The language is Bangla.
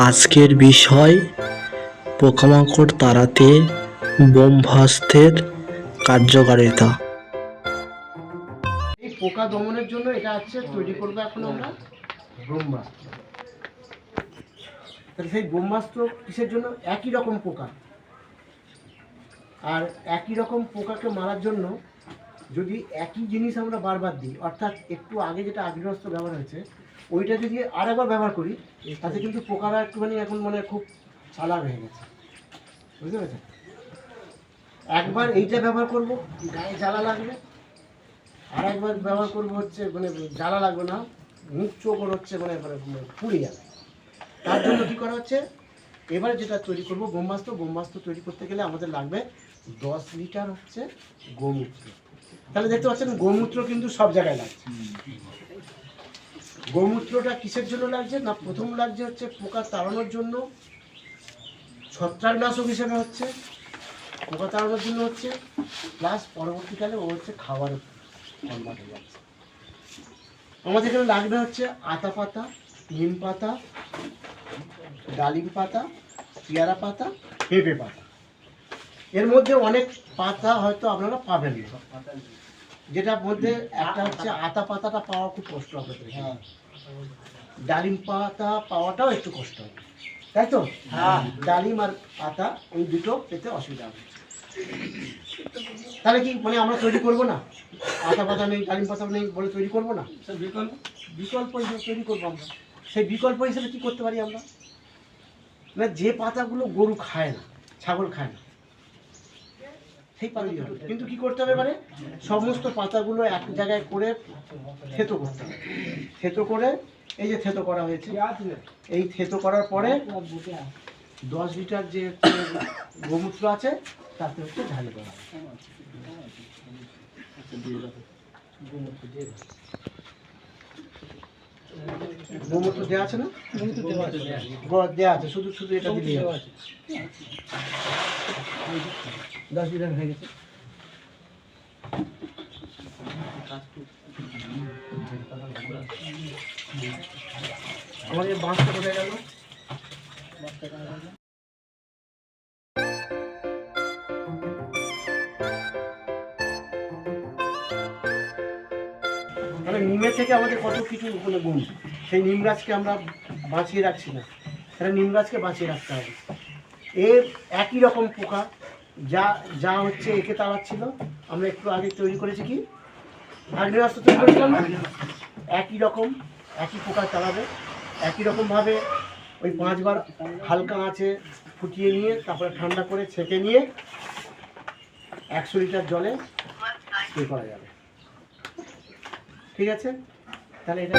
আজকের বিষয় পোকামাকড় তাড়াতে বোমভাস্তের কার্যকারিতা। এই পোকা দমনের জন্য এটা হচ্ছে তৈরি করব এখন আমরা। ব্রহ্মাস্ত্র। তাহলে সেই ব্রহ্মাস্ত্র কিসের জন্য? একই রকম পোকা। আর একই রকম পোকাকে মারার জন্য যদি একই জিনিস আমরা বারবার দিই, অর্থাৎ একটু আগে যেটা আগ্নেয়াস্ত্র ব্যবহার হয়েছে ওইটা যদি আর একবার ব্যবহার করি, তাতে কিন্তু পোকারা একটুখানি এখন মানে খুব চালাক হয়ে গেছে। বুঝতে পেরেছেন? একবার এইটা ব্যবহার করব, গায়ে জ্বালা লাগবে আর একবার ব্যবহার করব হচ্ছে মানে জ্বালা লাগবে না, মুখ চোখ হচ্ছে মানে মানে পুড়ে যাবে। তার জন্য কী করা হচ্ছে, এবার যেটা তৈরি করব ব্রহ্মাস্ত্র ব্রহ্মাস্ত্র তৈরি করতে গেলে আমাদের লাগবে দশ লিটার হচ্ছে গোমূত্র। তাহলে দেখতে পাচ্ছেন, গোমূত্র কিন্তু সব জায়গায় লাগছে। গোমূত্রটা কিসের জন্য লাগছে না, প্রথম লাগছে হচ্ছে পোকা তাড়ানোর জন্য, ছত্রাকনাশক হিসেবে হচ্ছে, পোকা তাড়ানোর জন্য হচ্ছে প্লাস পরবর্তীকালে ও হচ্ছে খাবারের কনভার্ট যাচ্ছে আমাদের এখানে লাগবে হচ্ছে আতা পাতা, নিম পাতা, ডালিম পাতা, পেয়ারা পাতা, পেঁপে পাতা। এর মধ্যে অনেক পাতা হয়তো আপনারা পাবেন। না যেটার মধ্যে একটা হচ্ছে আতা পাতাটা পাওয়া খুব কষ্ট হবে তো ডালিম পাতা পাওয়াটাও একটু কষ্ট হবে। তাই তো? ডালিম আর পাতা ওই দুটো পেতে অসুবিধা হবে। তাহলে কি মানে আমরা তৈরি করব না? আতা পাতা নেই ডালিম পাতা নেই বলে তৈরি করব না? বিকল্প বিকল্প হিসেবে তৈরি করব আমরা। সেই বিকল্প হিসেবে কি করতে পারি আমরা? না যে পাতাগুলো গরু খায় না ছাগল খায় না সেই পাতা কিন্তু কি করতে হবে মানে সমস্ত পাতাগুলো এক জায়গায় করে থেতো করতে হবে থেতো করে, এই যে থেতো করা হয়েছে, এই থেতো করার পরে দশ লিটার যে গোমূত্র আছে, তাতে হচ্ছে ঝালে হবে। গোমূত্র দিয়ে। গোমূত্র দেওয়া আছে না? গো- দেওয়া আছে। শুধু শুধু এটা দিয়ে দেওয়া আছে দশ লিটার হয়ে গেছে। আমাদের বাঁশটা কোথায় গেল? মানে নিমের থেকে আমাদের কত কিছু মানে গুণ? সেই নিম গাছকে আমরা বাঁচিয়ে রাখছি না। নিম গাছকে বাঁচিয়ে রাখতে হবে। এর একই রকম পোকা যা যা হচ্ছে একে তাড়াচ্ছিল। আমরা একটু আগে তৈরি করেছি কি? আগ্নেয়াস্ত্র তৈরি করেছিলাম? একই রকম, একই পোকা তাড়াবে একই রকমভাবে ওই পাঁচবার হালকা আঁচে ফুটিয়ে নিয়ে, তারপরে ঠান্ডা করে ছেঁকে নিয়ে একশো লিটার জলে স্প্রে করা যাবে। ঠিক আছে? তাহলে এটা